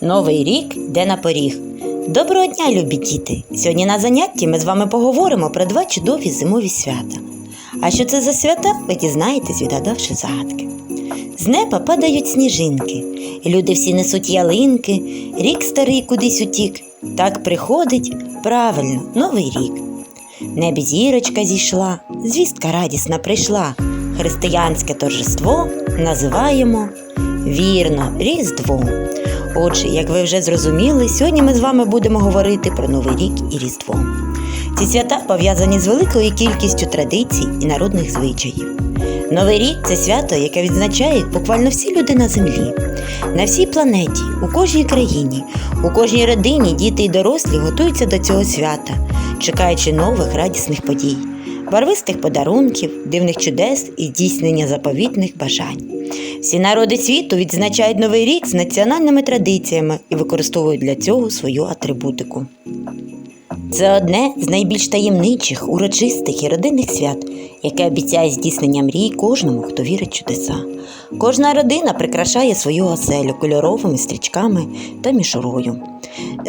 Новий рік йде на поріг. Доброго дня, любі діти! Сьогодні на занятті ми з вами поговоримо про два чудові зимові свята. А що це за свята, ви дізнаєтесь, відгадавши загадки. З неба падають сніжинки, люди всі несуть ялинки, рік старий кудись утік. Так приходить правильно новий рік. Небі зірочка зійшла, звістка радісна прийшла. Християнське торжество називаємо вірно Різдвом. Отже, як ви вже зрозуміли, сьогодні ми з вами будемо говорити про Новий рік і Різдво. Ці свята пов'язані з великою кількістю традицій і народних звичаїв. Новий рік це свято, яке відзначають буквально всі люди на землі. На всій планеті, у кожній країні, у кожній родині діти і дорослі готуються до цього свята, чекаючи нових радісних подій, барвистих подарунків, дивних чудес і здійснення заповітних бажань. Всі народи світу відзначають новий рік з національними традиціями і використовують для цього свою атрибутику. Це одне з найбільш таємничих, урочистих і родинних свят, яке обіцяє здійснення мрій кожному, хто вірить чудеса. Кожна родина прикрашає свою оселю кольоровими стрічками та мішурою.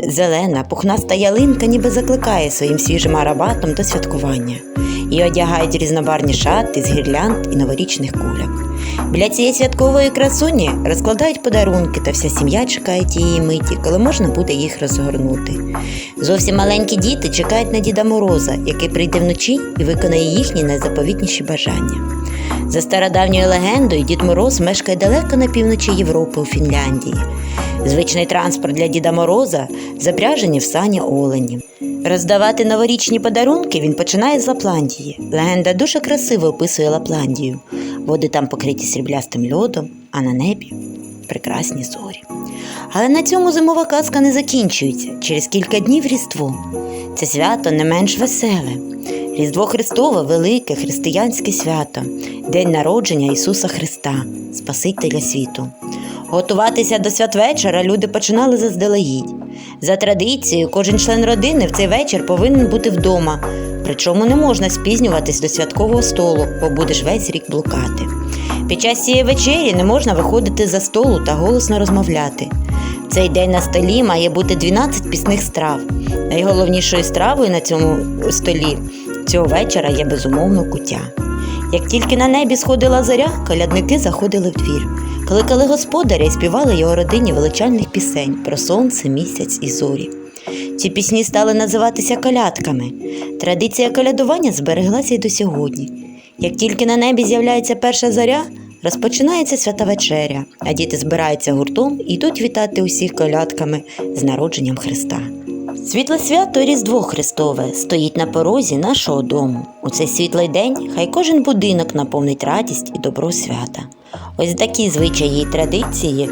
Зелена, пухнаста ялинка ніби закликає своїм свіжим ароматом до святкування. Її одягають різнобарні шати з гірлянд і новорічних куляк. Біля цієї святкової красуні розкладають подарунки, та вся сім'я чекає тієї миті, коли можна буде їх розгорнути. Зовсім маленькі діти чекають на Діда Мороза, який прийде вночі і виконає їхні найзаповітніші бажання. За стародавньою легендою, Дід Мороз мешкає далеко на півночі Європи у Фінляндії. Звичний транспорт для Діда Мороза запряжені в сані олені. Роздавати новорічні подарунки він починає з Лапландії. Легенда дуже красиво описує Лапландію. Води там покриті сріблястим льодом, а на небі прекрасні зорі. Але на цьому зимова казка не закінчується. Через кілька днів Різдво. Це свято не менш веселе. Різдво Христове велике християнське свято, День народження Ісуса Христа, Спасителя світу. Готуватися до святвечора люди починали заздалегідь. За традицією, кожен член родини в цей вечір повинен бути вдома, причому не можна спізнюватись до святкового столу, бо будеш весь рік блукати. Під час цієї вечері не можна виходити за столу та голосно розмовляти. Цей день на столі має бути 12 пісних страв. Найголовнішою стравою на цьому столі цього вечора є безумовно куття. Як тільки на небі сходила зоря, колядники заходили в двір, кликали господаря і співали його родині величальних пісень про сонце, місяць і зорі. Ці пісні стали називатися колядками. Традиція колядування збереглася й до сьогодні. Як тільки на небі з'являється перша зоря, розпочинається свята вечеря, а діти збираються гуртом і йдуть вітати усіх колядками з народженням Христа. Світле свято Різдво Христове стоїть на порозі нашого дому. У цей світлий день хай кожен будинок наповнить радість і добро свята. Ось такі звичаї і традиції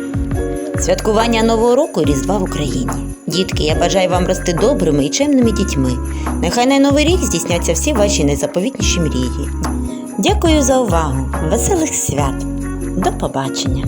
святкування Нового року Різдва в Україні. Дітки, я бажаю вам рости добрими і чемними дітьми. Нехай на новий рік здійсняться всі ваші найзаповітніші мрії. Дякую за увагу! Веселих свят! До побачення!